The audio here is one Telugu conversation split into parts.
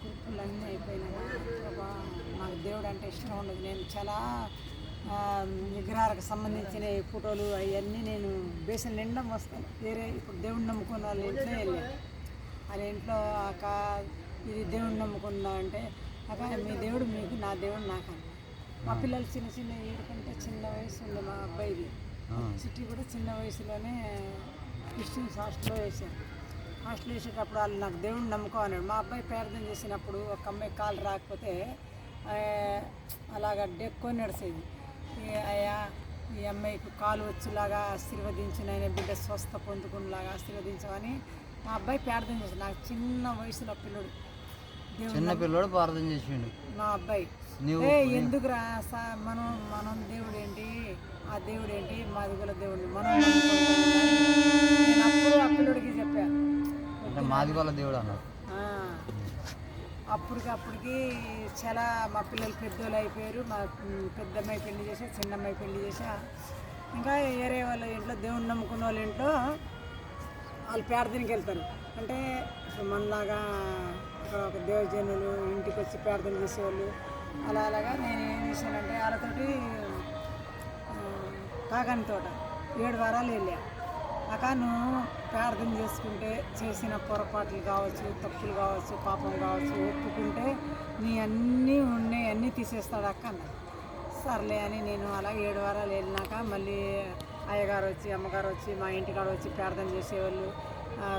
కురుపులు అన్నీ అయిపోయినాయి. ప్రభా నాకు దేవుడు అంటే ఇష్టం ఉండదు. నేను చాలా విగ్రహాలకు సంబంధించిన ఫోటోలు అవన్నీ నేను బేసిన నిండా వస్తాను వేరే ఇప్పుడు దేవుడిని నమ్ముకున్న వాళ్ళ ఇంట్లో వెళ్ళాను వాళ్ళ ఇంట్లో అక్క ఇది దేవుడిని నమ్ముకున్నా అంటే అక్క మీ దేవుడు మీకు నా దేవుడు నాకు. మా పిల్లలు చిన్న చిన్న ఏడుకంటే చిన్న వయసు ఉంది మా అబ్బాయిది. సిటీ కూడా చిన్న వయసులోనే క్రిస్టియన్స్ హాస్టల్లో వేశారు. హాస్టల్ వేసేటప్పుడు వాళ్ళు నాకు దేవుడిని నమ్ముకోన్నాడు మా అబ్బాయి ప్రార్థన చేసినప్పుడు ఒక అమ్మాయి కాలు రాకపోతే అలాగ డెక్కొని నడిచేది. అయ్యా ఈ అమ్మాయికి కాలు వచ్చేలాగా ఆశీర్వదించిన ఆయన బిడ్డ స్వస్థ పొందుకునేలాగా ఆశీర్వదించమని మా అబ్బాయి ప్రార్థన చేశాడు. నాకు చిన్న వయసులో పిల్లడు. దేవుడు చిన్న పిల్లోడు ప్రార్థన చేసిండు. మా అబ్బాయి. ఎందుకురా? సా- మనం మనం దేవుడు ఏంటి ఆ దేవుడు ఏంటి మాది కూడా దేవుడు మనం అప్పుడు ఆ పిల్లడికి మాదిగోల దేవుడు అన్నారు అప్పటికి అప్పటికి చాలా మా పిల్లలు పెద్దోళ్ళు అయిపోయారు. మా పెద్దమ్మాయి పెద్ద అమ్మాయి పెళ్ళి చేసా చిన్న అమ్మాయి పెళ్ళి చేసా. ఇంకా వేరే వాళ్ళ ఇంట్లో దేవుణ్ణి నమ్ముకున్న వాళ్ళ ఇంట్లో వాళ్ళు ప్రార్థనకి వెళ్తారు. అంటే ఇప్పుడు మనలాగా ఇక్కడ ఒక దేవజనులు ఇంటికి వచ్చి ప్రార్థన చేసేవాళ్ళు. అలా అలాగా నేను ఏం చేశానంటే వాళ్ళతోటి కాకాని తోట ఏడు వారాలు వెళ్ళా. అక్క నువ్వు ప్రార్థన చేసుకుంటే చేసిన పొరపాట్లు కావచ్చు తప్పులు కావచ్చు పాపం కావచ్చు ఒప్పుకుంటే నీ అన్నీ ఉన్నాయి అన్నీ తీసేస్తాడు అక్క అన్నారు సర్లే అని నేను అలా ఏడు వారాలు వెళ్ళినాక మళ్ళీ అయ్యగారు వచ్చి అమ్మగారు వచ్చి మా ఇంటికాడ వచ్చి ప్రార్థన చేసేవాళ్ళు.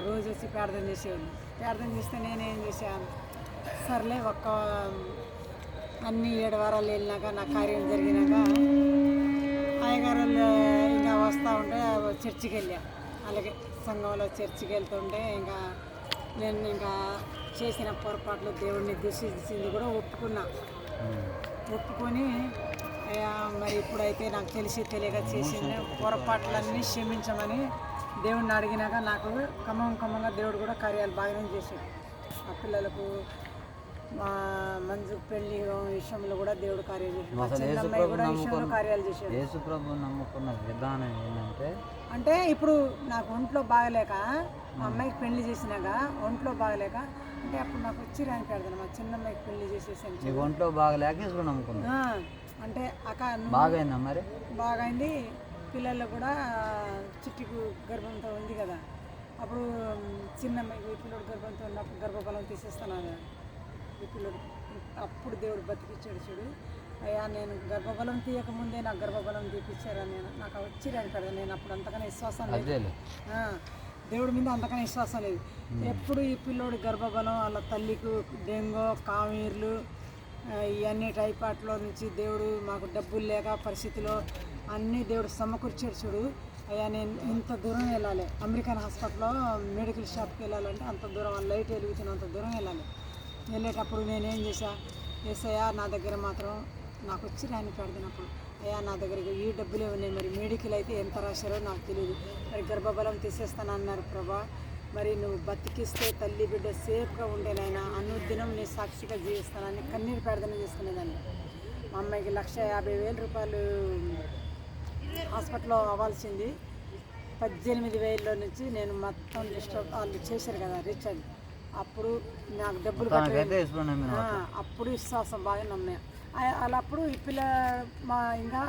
రోజు వచ్చి ప్రార్థన చేసేవాళ్ళు. ప్రార్థన చేస్తే నేనేం చేశాను? సర్లే ఒక్క అన్ని ఏడు వారాలు వెళ్ళినాక నా కార్యం జరిగినాక అయ్యగారు ఇంకా వస్తూ ఉంటే చర్చికి వెళ్ళాను అలాగే సంఘంలో చర్చికి వెళ్తుంటే ఇంకా నేను ఇంకా చేసిన పొరపాట్లు దేవుడిని దూషించింది కూడా ఒప్పుకున్నా. ఒప్పుకొని మరి ఇప్పుడైతే నాకు తెలిసి తెలియక చేసిన పొరపాట్లన్నీ క్షమించమని దేవుడిని అడిగినాక నాకు క్రమం క్రమంగా దేవుడు కూడా కార్యాలు బాగానే చేశాడు. ఆ పిల్లలకు మా మంజు పెళ్ళి విషయంలో కూడా దేవుడు కార్యాలు చేశాడు. కూడా విషయంలో కార్యాలు చేశాడు. నమ్ముకున్న విధానం ఏంటంటే అంటే ఇప్పుడు నాకు ఒంట్లో బాగలేక మా అమ్మాయికి పెళ్ళి చేసినాక ఒంట్లో బాగలేక అంటే అప్పుడు నాకు వచ్చి రాని పెడతాను మా చిన్న అమ్మాయికి పెళ్ళి చేసేసాను నీకు ఒంట్లో బాగలేక అంటే అక్క బాగైందా మరి? బాగైంది. పిల్లలు కూడా చిట్టుకు గర్భంతో ఉంది కదా. అప్పుడు చిన్న అమ్మాయికి పిల్లడు గర్భంతో ఉన్నప్పుడు గర్భఫలం తీసేస్తాను అప్పుడు దేవుడు బతికిచ్చాడు చూడు. అయ్యా నేను గర్భఫలం తీయక ముందే నాకు గర్భఫలం తీపిచ్చారా నేను? నాకు వచ్చి రాని పెడతా నేను అప్పుడు అంతకన్నా విశ్వాసం లేదు. దేవుడి మీద అంతకన్నా విశ్వాసం లేదు. ఎప్పుడు ఈ పిల్లోడి గర్భబలం వాళ్ళ తల్లికి డెంగో కామీర్లు ఇవన్నీ టైపాట్లో నుంచి దేవుడు మాకు డబ్బులు లేక పరిస్థితిలో అన్నీ దేవుడు సమకూర్చాడు చూడు. అయ్యా నేను ఇంత దూరం వెళ్ళాలి. అమెరికన్ హాస్పిటల్లో మెడికల్ షాప్కి వెళ్ళాలంటే అంత దూరం లైట్ వెలుగుతున్నంత దూరం వెళ్ళాలి. వెళ్ళేటప్పుడు నేనేం చేశా? ఏసయ్యా నా దగ్గర మాత్రం నాకు వచ్చి రాని పెడదనప్పుడు అయ్యా నా దగ్గర ఈ డబ్బులే ఉన్నాయి. మరి మెడికల్ అయితే ఎంత రాశారో నాకు తెలియదు మరి గర్భబలం తీసేస్తానన్నారు ప్రభా. మరి నువ్వు బతికిస్తే తల్లి బిడ్డ సేఫ్గా ఉండేనైనా అనుదినం నీ సాక్షిగా జీవిస్తానని కన్నీరు ప్రార్థన చేసుకునేదాన్ని. మా అమ్మాయికి లక్ష యాభై వేల రూపాయలు హాస్పిటల్లో అవ్వాల్సింది. పద్దెనిమిది వేలలో నుంచి నేను మొత్తం డిస్టర్బ్ వాళ్ళు చేశారు కదా రీఛార్జ్. అప్పుడు నాకు డబ్బులు కట్టలేదు. అప్పుడు విశ్వాసం బాగా నమ్మా అలా అప్పుడు ఈ పిల్ల మా ఇంకా